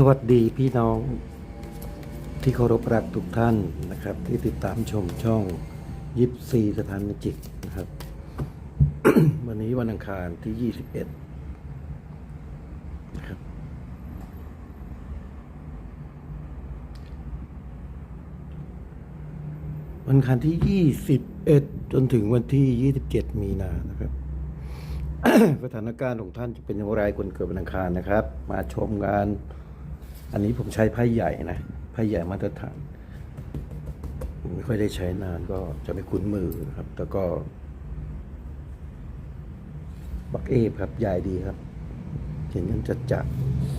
สวัสดีพี่น้องที่เคารพรักทุกท่านนะครับ ที่ติดตามชมช่องยิปซีสถานจิตนะครับ วันนี้วันอังคารที่ 21นะครับวันอังคารที่ 21 จนถึงวันที่ 27 มีนานะครับสถานการณ์ของท่านจะเป็นอย่างไรคนเกิดวันอังคารนะครับ มาชมงาน อันนี้ผมใช้ไพ่ใหญ่นะไพ่ใหญ่มาตรฐานผมไม่ค่อยได้ใช้นานก็จะไม่คุ้นมือครับแต่ก็ บักเอฟครับใหญ่ดีครับ เห็นกันจัดจัด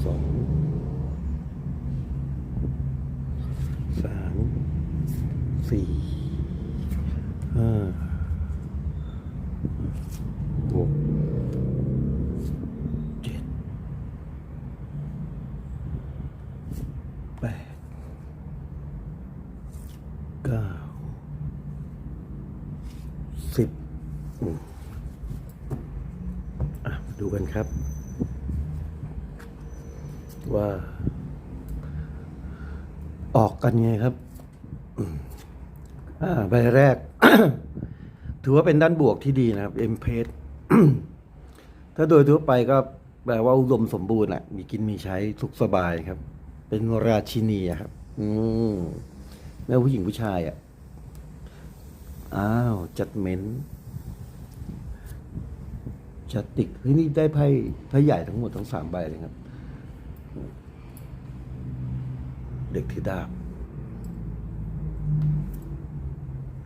สองสามสี่ห้าหกเจ็ดแปดเก้าสิบอะดูกันครับ ว่า ออกกันไงครับอืมอ่าใบแรก ถือว่าเป็นด้านบวกที่ดีนะครับเอ็มเพสถ้าโดยทั่วไปก็แปลว่าอุดมสมบูรณ์อะ มีกินมีใช้สุขสบายครับ เป็นราชินีครับ อืม แม่ผู้หญิงผู้ชายอะ อ้าวจัดเม้นจัดติกเฮ้ยนี่ได้ไพ่ไพ่ใหญ่ทั้งหมดทั้งสามใบเลยครับ เด็กที่ดาบ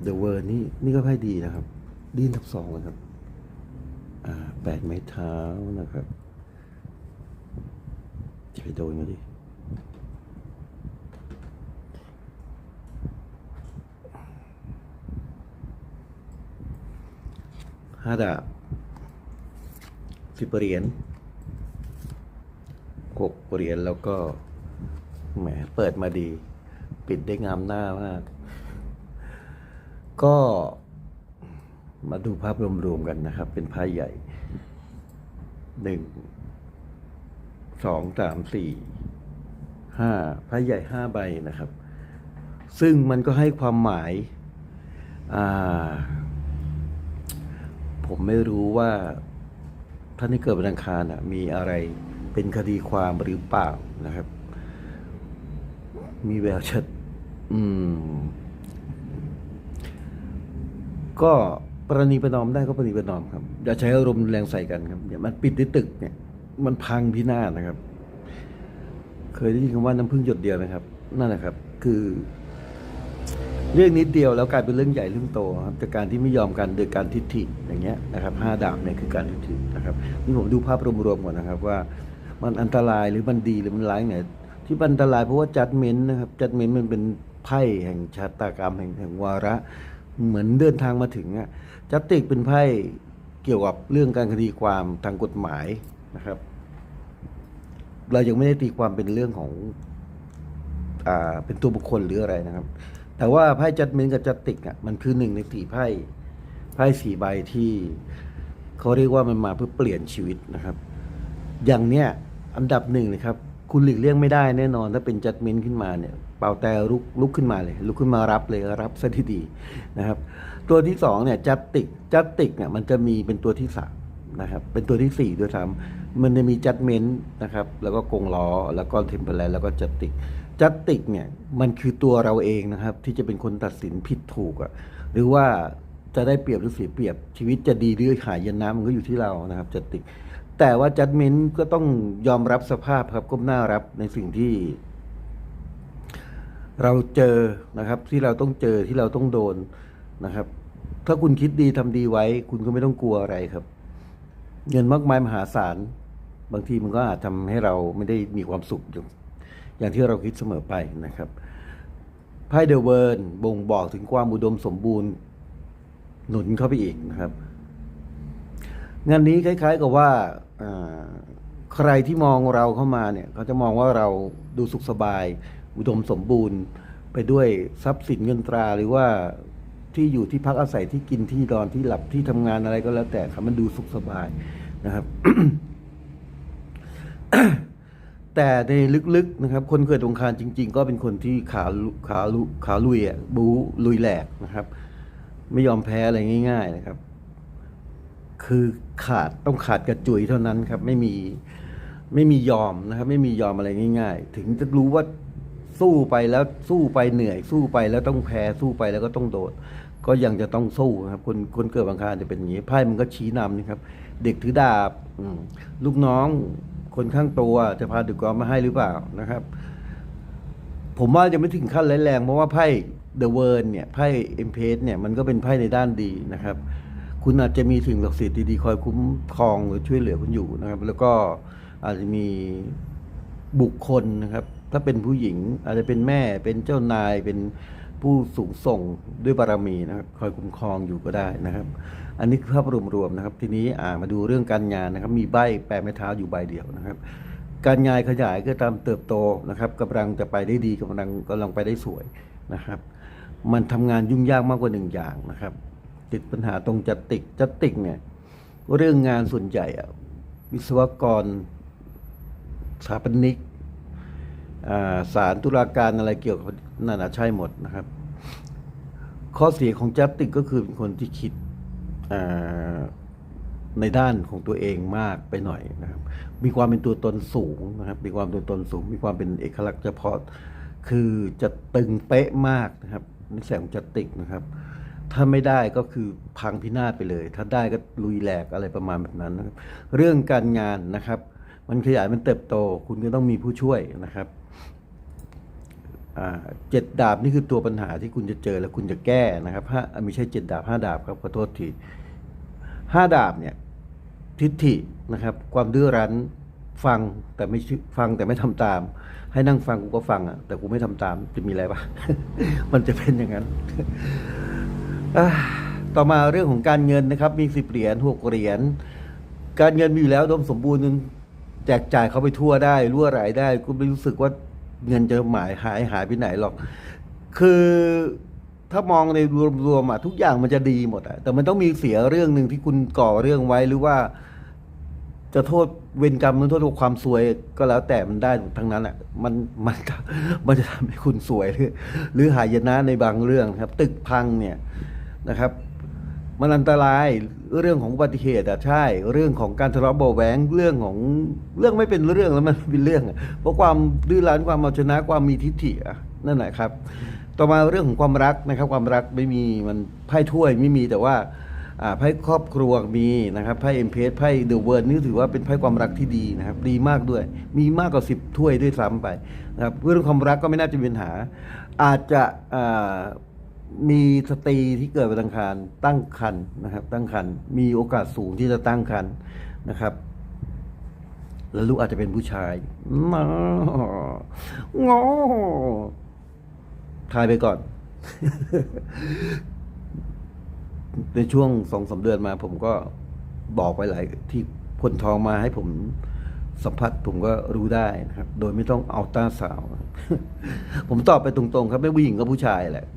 เดอะเวอร์นี่นี่ก็ไพ่ดีนะครับ ดีนทับสองเลยครับ อ่าแปดไม้เท้านะครับจะไปโดนกันดิ ห้าดาบสิบเหรียญหกเหรียญแล้วก็แหมเปิดมาดี ปิดได้งามหน้ามาก ก็มาดูภาพรวมๆกันนะครับ เป็นไพ่ใหญ่หนึ่งสองสามสี่ห้าไพ่ใหญ่ห้าใบนะครับ ซึ่งมันก็ให้ความหมาย อ่า ผมไม่รู้ว่าท่านที่เกิดวันอังคารนะมีอะไรเป็นคดีความหรือเปล่านะครับ มีแววชัดอืม ก็ประนีประนอมได้ก็ประนีประนอมครับ อย่าใช้อารมณ์แรงใส่กันครับอย่ามันปิดด้วยตึกเนี่ย มันพังพินาศนะครับ เคยได้ยินคำว่าน้ำพึ่งหยดเดียวไหมครับ นั่นแหละครับ คือ เรื่องนิดเดียวแล้วกลายเป็นเรื่องใหญ่เรื่องโตครับจากการที่ไม่ยอมกันโดยการทิฏฐิอย่างเงี้ยนะครับห้าดาบเนี่ยคือการทิฏฐินะครับนี่ผมดูภาพรวมๆก่อนนะครับว่า มันอันตรายหรือมันดีหรือมันร้ายเนี่ยที่มันอันตรายเพราะว่าจัดเม้นนะครับจัดเม้นมันเป็นไพ่แห่งชะตากรรมแห่งแห่งวาระ เหมือนเดินทางมาถึงอะจัตติกเป็นไพ่เกี่ยวกับเรื่องการคดีความทางกฎหมายนะครับ เรายังไม่ได้ตีความเป็นเรื่องของอ่าเป็นตัวบุคคลหรืออะไรนะครับ แต่ว่าไพ่จัดเมนกับจัดติกอะมันคือหนึ่งในสี่ไพ่ไพ่สี่ใบที่เขาเรียกว่ามันมาเพื่อเปลี่ยนชีวิตนะครับ อย่างเนี้ยอันดับหนึ่งนะครับ คุณหลีกเลี่ยงไม่ได้แน่นอน ถ้าเป็นจัดเมนขึ้นมาเนี่ยเป่าแต่ลุกลุกขึ้นมาเลยลุกขึ้นมารับเลยรับซะทีดีนะครับ ตัวที่สองเนี่ยจัดติกจัดติกเนี่ยมันจะมีเป็นตัวที่สามนะครับเป็นตัวที่สี่ด้วยซ้ำมันจะมีจัดเมนนะครับแล้วก็กงล้อแล้วก็เทมเพลแล้วก็จัดติก จัตติกเนี่ยมันคือตัวเราเองนะครับ ที่จะเป็นคนตัดสินผิดถูกอะหรือว่าจะได้เปรียบหรือเสียเปรียบชีวิตจะดีหรือขายยันน้ำมันก็อยู่ที่เรานะครับจัตติก แต่ว่าจัดเมนก็ต้องยอมรับสภาพครับก้มหน้ารับในสิ่งที่ เราเจอนะครับ ที่เราต้องเจอที่เราต้องโดนนะครับ ถ้าคุณคิดดีทำดีไว้ คุณก็ไม่ต้องกลัวอะไรครับ เงินมากมายมหาศาลบางทีมันก็อาจทำให้เราไม่ได้มีความสุขอย่าง อย่างที่เราคิดเสมอไปนะครับไพ่เดอะเวิร์นบ่งบอกถึงความอุดมสมบูรณ์ หนุนเข้าไปอีกนะครับ งานนี้คล้าย ๆ กับว่าใครที่มองเราเข้ามาเนี่ยเขาจะมองว่าเราดูสุขสบาย อุดมสมบูรณ์ไปด้วยทรัพย์สินเงินตราหรือว่าที่อยู่ที่พักอาศัยที่กินที่นอนที่หลับที่ทำงานอะไรก็แล้วแต่ครับมันดูสุขสบายนะครับ แต่ในลึกๆนะครับ คนเกิดองคารจริง ๆ ก็เป็นคนที่ขาลุขาลุขาลุยอะบูลุยแหลกนะครับ ไม่ยอมแพ้อะไรง่าย ๆ นะครับ คือขาดต้องขาดกระจุยเท่านั้นครับ ไม่มีไม่มียอมนะครับ ไม่มียอมอะไรง่าย ๆ ถึงจะรู้ว่าสู้ไปแล้วสู้ไปเหนื่อย สู้ไปแล้วต้องแพ้สู้ไปแล้วก็ต้องโดด ก็ยังจะต้องสู้ครับคนคนเกิดบางคารจะเป็นอย่างนี้ไพ่มันก็ชี้นำนะครับ เด็กถือดาบลูกน้อง คนข้างตัวจะพาดึกกอมาให้หรือเปล่านะครับ ผมว่าจะไม่ถึงขั้นร้ายแรงเพราะว่าไพ่เดอะเวิร์เนี่ยไพ่เอ็มเพสเนี่ยมันก็เป็นไพ่ในด้านดีนะครับ คุณอาจจะมีสิ่งศักดิ์สิทธิ์ดีๆคอยคุ้มครองหรือช่วยเหลือคุณอยู่นะครับ แล้วก็อาจจะมีบุคคลนะครับ ถ้าเป็นผู้หญิงอาจจะเป็นแม่เป็นเจ้านายเป็นผู้สูงส่งด้วยบารมีนะครับ คอยคุ้มครองอยู่ก็ได้นะครับ อันนี้คือภาพรวมๆนะครับ ทีนี้อ่ามาดูเรื่องการงานนะครับ มีใบแปลไม้เท้าอยู่ใบเดียวนะครับ การงานขยายก็ตามเติบโตนะครับกำลังจะไปได้ดีกำลังกำลังไปได้สวยนะครับ มันทำงานยุ่งยากมากกว่าหนึ่งอย่างนะครับ ติดปัญหาตรงจัดติกจัดติกเนี่ยเรื่องงานส่วนใหญ่อะวิศวกรสถาปนิกสารตุลาการอะไรเกี่ยวกับนั่นนะใช่หมดนะครับ ข้อเสียของจัดติกก็คือเป็นคนที่คิด ในด้านของตัวเองมากไปหน่อยนะครับ มีความเป็นตัวตนสูงนะครับ มีความตัวตนสูง มีความเป็นเอกลักษณ์เฉพาะ คือจะตึงเป๊ะมากนะครับนิสัยของจัติกนะครับ ถ้าไม่ได้ก็คือพังพินาศไปเลย ถ้าได้ก็ลุยแหลกอะไรประมาณแบบนั้นนะครับ เรื่องการงานนะครับ มันขยายมันเติบโต คุณก็ต้องมีผู้ช่วยนะครับเจ็ดดาบนี่คือตัวปัญหาที่คุณจะเจอแล้วคุณจะแก้นะครับห้าไม่ใช่เจ็ดดาบห้าดาบครับขอโทษที ห้าดาบเนี่ยทิฏฐินะครับ ความดื้อรั้นฟังแต่ไม่ฟังแต่ไม่ทำตาม ให้นั่งฟังกูก็ฟังอะแต่กูไม่ทำตามจะมีอะไรปะมันจะเป็นอย่างนั้นต่อมาเรื่องของการเงินนะครับ มีสิบเหรียญหกเหรียญการเงินมีอยู่แล้วดมสมบูรณ์แจกจ่ายเขาไปทั่วได้รั่วไหลได้กูไม่รู้สึกว่าเงินจะหมายหายหายไปไหนหรอก คือ ถ้ามองในรวมๆอะทุกอย่างมันจะดีหมดอะแต่มันต้องมีเสียเรื่องหนึ่งที่คุณก่อเรื่องไว้หรือว่า จะโทษเวรกรรมหรือโทษความซวยก็แล้วแต่มันได้ทั้งนั้นแหละมันมันมันจะทำให้คุณสวยหรือหรือหายนะในบางเรื่องครับ ตึกพังเนี่ยนะครับ มันอันตรายเรื่องของอุบัติเหตุอะใช่ เรื่องของการทะเลาะเบาแหวงเรื่องของเรื่องไม่เป็นเรื่องแล้วมันเป็นเรื่องเพราะความดื้อรั้นความเอาชนะความมีทิฏฐิอะนั่นแหละครับ ต่อมาเรื่องของความรักนะครับ ความรักไม่มีมันไพ่ถ้วยไม่มีแต่ว่าไพ่ครอบครัวมีนะครับไพ่เอ็มเพสไพ่เดอะเวิร์ดนี่ถือว่าเป็นไพ่ความรักที่ดีนะครับ ดีมากด้วย มีมากกว่าสิบถ้วยด้วยซ้ำไปนะครับเรื่องความรักก็ไม่น่าจะมีปัญหา อาจจะมีสตรีที่เกิดวันอังคารตั้งครรภ์นะครับ ตั้งครรภ์มีโอกาสสูงที่จะตั้งครรภ์นะครับแล้วลูกอาจจะเป็นผู้ชายงองอ ทายไปก่อน ในช่วงสองสาเดือนมา ผมก็บอกไปหลายที่คนท้องมาให้ผมสัมผัสผมก็รู้ได้นะครับ โดยไม่ต้องเอาต้าสาว ผมตอบไปตรงๆ ครับ ไม่ผู้หญิงก็ผู้ชายแหละ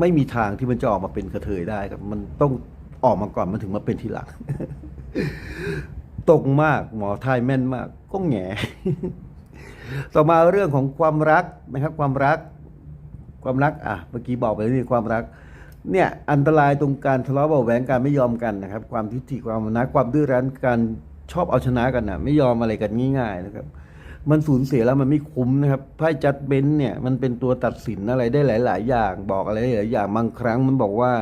ไม่มีทางที่มันจะออกมาเป็นกระเทยได้ครับ มันต้องออกมาก่อนมันถึงมาเป็นทีหลัง ตรงมากหมอทายแม่นมาก ก็แหงต่อมาเรื่องของความรักนะครับ ความรัก ความรักอะเมื่อกี้บอกไปแล้วนี่ความรักเนี่ยอันตรายตรงการทะเลาะเบาแหวงการไม่ยอมกันนะครับ ความทิฏฐิความนะความดื้อรั้นการชอบเอาชนะกันนะไม่ยอมอะไรกันง่าย ๆนะครับ มันสูญเสียแล้วมันไม่คุ้มนะครับไพ่จัดเบนเนี่ยมันเป็นตัวตัดสินอะไรได้หลาย ๆ อย่างบอกอะไรหลายอย่างบางครั้งมันบอกว่า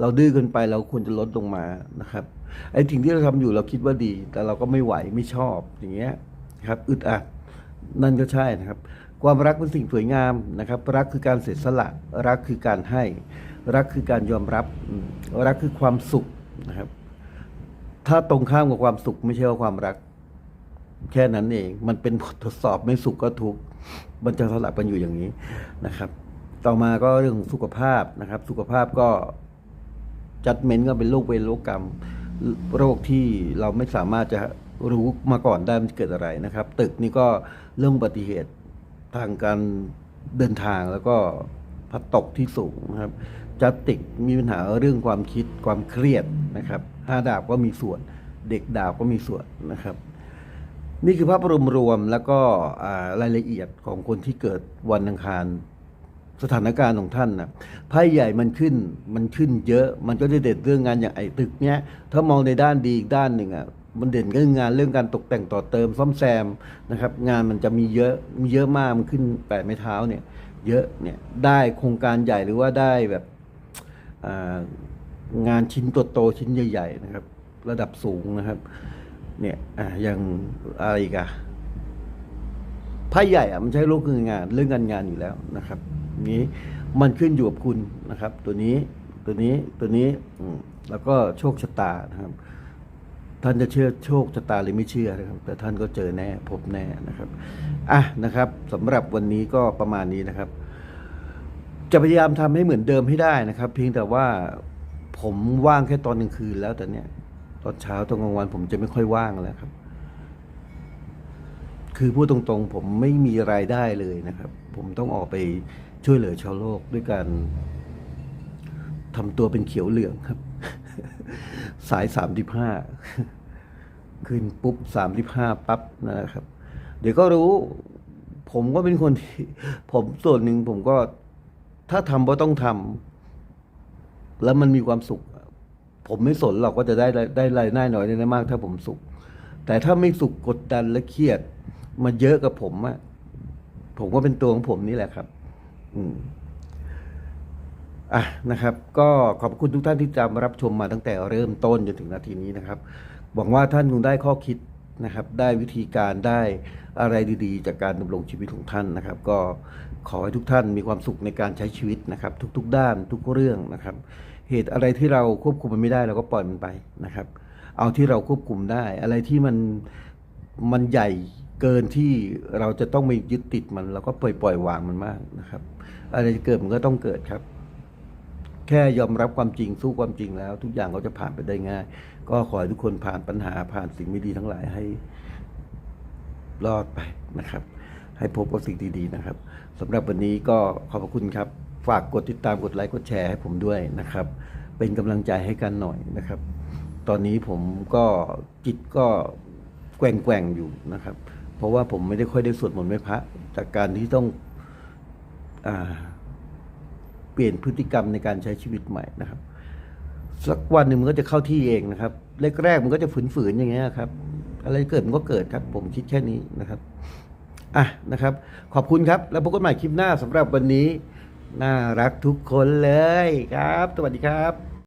เราดื้อเกินไปเราควรจะลดลงมานะครับไอ้สิ่งที่เราทำอยู่เราคิดว่าดี แต่เราก็ไม่ไหวไม่ชอบอย่างเงี้ยครับอึดอัดนั่นก็ใช่นะครับ ความรักเป็นสิ่งสวยงามนะครับ รักคือการเสียสละ รักคือการให้ รักคือการยอมรับ รักคือความสุขนะครับ ถ้าตรงข้ามกับความสุขไม่ใช่ว่าความรัก แค่นั้นเอง มันเป็นบททดสอบไม่สุขก็ทุกข์มันจะสลับกันอยู่อย่างนี้นะครับ ต่อมาก็เรื่องของสุขภาพนะครับ สุขภาพก็จัดเมนก็เป็นโรคเวรโรคกรรม โรคที่เราไม่สามารถจะรู้มาก่อนได้มันเกิดอะไรนะครับ ตึกนี่ก็เรื่องอุบัติเหตุ ทางการเดินทางแล้วก็พัดตกที่สูงนะครับจัดติกมีปัญหาเรื่องความคิดความเครียดนะครับห้าดาบก็มีส่วน เด็กดาบก็มีส่วนนะครับ นี่คือภาพรวมๆแล้วก็รายละเอียดของคนที่เกิดวันอังคารสถานการณ์ของท่านนะไพ่ใหญ่มันขึ้นมันขึ้นเยอะ มันก็จะเด่นเรื่องงานอย่างไอ้ตึกเนี้ย ถ้ามองในด้านดีอีกด้านหนึ่งอะ มันเด่นเรื่องงานเรื่องการตกแต่งต่อเติมซ่อมแซมนะครับ งานมันจะมีเยอะมีเยอะมากมันขึ้นแปดไม้เท้าเนี่ย เยอะเนี่ยได้โครงการใหญ่หรือว่าได้แบบงานชิ้นโตๆชิ้นใหญ่ๆนะครับ ระดับสูงนะครับ เนี่ยอ่าอย่างอะไรกอะไพ่ใหญ่อะมันใช้โลกเรื่องงานเรื่องการงานอยู่แล้วนะครับ นี้มันขึ้นอยู่กับคุณนะครับ ตัวนี้ตัวนี้ตัวนี้แล้วก็โชคชะตานะครับ ท่านจะเชื่อโชคชะตาหรือไม่เชื่อนะครับ แต่ท่านก็เจอแน่พบแน่นะครับอะนะครับสำหรับวันนี้ก็ประมาณนี้นะครับ จะพยายามทำให้เหมือนเดิมให้ได้นะครับ เพียงแต่ว่าผมว่างแค่ตอนกลางคืนแล้วแต่เนี้ยตอนเช้าตอนกลางวันผมจะไม่ค่อยว่างแล้วครับ คือพูดตรงๆ ผมไม่มีรายได้เลยนะครับ ผมต้องออกไปช่วยเหลือชาวโลกด้วยการทำตัวเป็นเขียวเหลืองครับ สายสามสิบห้าขึ้นปุ๊บสามสิบห้าปั๊บนะครับ เดี๋ยวก็รู้ ผมก็เป็นคนที่ผมส่วนหนึ่งผมก็ถ้าทำก็ต้องทำแล้วมันมีความสุข ผมไม่สนหรอกว่าจะได้ได้รายได้น้อยได้มาก ถ้าผมสุข แต่ถ้าไม่สุขกดดันและเครียดมาเยอะกับผมอะผมก็เป็นตัวของผมนี่แหละครับ อืม อะนะครับ ก็ขอบคุณทุกท่านที่จะมารับชมมาตั้งแต่เริ่มต้นจนถึงนาทีนี้นะครับหวังว่าท่านคงได้ข้อคิดนะครับ ได้วิธีการได้อะไรดีๆ จากการดำรงชีวิตของท่านนะครับ ก็ขอให้ทุกท่านมีความสุขในการใช้ชีวิตนะครับ ทุกๆ ด้านทุกเรื่องนะครับ เหตุอะไรที่เราควบคุมมันไม่ได้เราก็ปล่อยมันไปนะครับ เอาที่เราควบคุมได้ อะไรที่มันมันใหญ่เกินที่เราจะต้องไปยึดติดมันเราก็ปล่อยปล่อยวางมันมากนะครับ อะไรจะเกิดมันก็ต้องเกิดครับ แค่ยอมรับความจริงสู้ความจริงแล้ว ทุกอย่างก็จะผ่านไปได้ง่าย ก็ขอให้ทุกคนผ่านปัญหาผ่านสิ่งไม่ดีทั้งหลายให้รอดไปนะครับ ให้พบกับสิ่งดีๆนะครับสำหรับวันนี้ก็ขอบพระคุณครับ ฝากกดติดตามกดไลค์กดแชร์ให้ผมด้วยนะครับ เป็นกำลังใจให้กันหน่อยนะครับ ตอนนี้ผมก็จิตก็แกว่งๆอยู่นะครับ เพราะว่าผมไม่ได้ค่อยได้สวดมนต์ไหว้พระจากการที่ต้องอ่า เปลี่ยนพฤติกรรมในการใช้ชีวิตใหม่นะครับสักวันหนึ่งมันก็จะเข้าที่เองนะครับแรกๆมันก็จะฝืนๆอย่างเงี้ยครับ อะไรเกิดมันก็เกิดครับ ผมคิดแค่นี้นะครับอะนะครับ ขอบคุณครับ แล้วพบกันใหม่คลิปหน้าสำหรับวันนี้ น่ารักทุกคนเลยครับ สวัสดีครับ